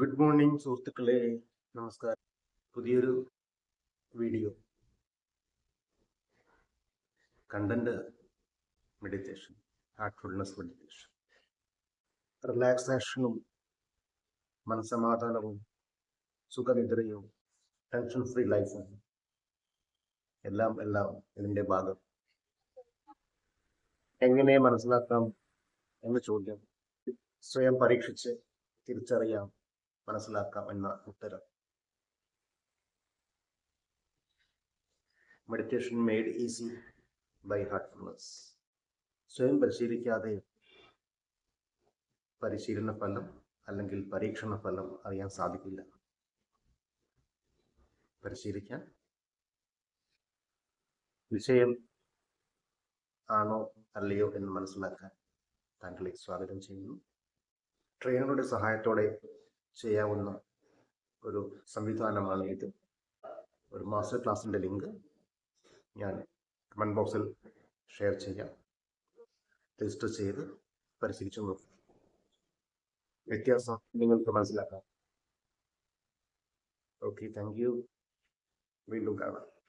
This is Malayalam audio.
ഗുഡ് മോർണിംഗ് സുഹൃത്തുക്കളെ. നമസ്കാരം. പുതിയൊരു video. Content meditation heartfulness meditation റിലാക്സേഷനും മനസമാധാനവും സുഖനിദ്രയും ടെൻഷൻ ഫ്രീ ലൈഫും എല്ലാം എല്ലാം ഇതിന്റെ ഭാഗം. എങ്ങനെ മനസ്സിലാക്കാം എന്ന ചോദ്യം സ്വയം പരീക്ഷിച്ച് തിരിച്ചറിയാം. മനസ്സിലാക്കാം എന്ന ഉത്തരം. Meditation made easy by heartfulness സ്വയം പരിശീലിക്കാതെ പരിശീലന ഫലം അല്ലെങ്കിൽ പരീക്ഷണ ഫലം അറിയാൻ സാധിക്കില്ല. പരിശീലിക്കാൻ വിഷയം ആണോ അല്ലയോ എന്ന് മനസ്സിലാക്കാൻ താങ്കളെ സ്വാഗതം ചെയ്യുന്നു. ട്രെയിനറുടെ സഹായത്തോടെ ചെയ്യാവുന്ന ഒരു സംവിധാനമാണ് ഇത്. ഒരു മാസ്റ്റർ ക്ലാസ്സിന്റെ ലിങ്ക് ഞാൻ കമന്റ് ബോക്സിൽ ഷെയർ ചെയ്യാം. രജിസ്റ്റർ ചെയ്ത് പരിശീലിച്ചു നോക്കും. വ്യത്യാസം നിങ്ങൾക്ക് മനസ്സിലാക്കാം. ഓക്കെ താങ്ക് യു വീണ്ടും കാണാം.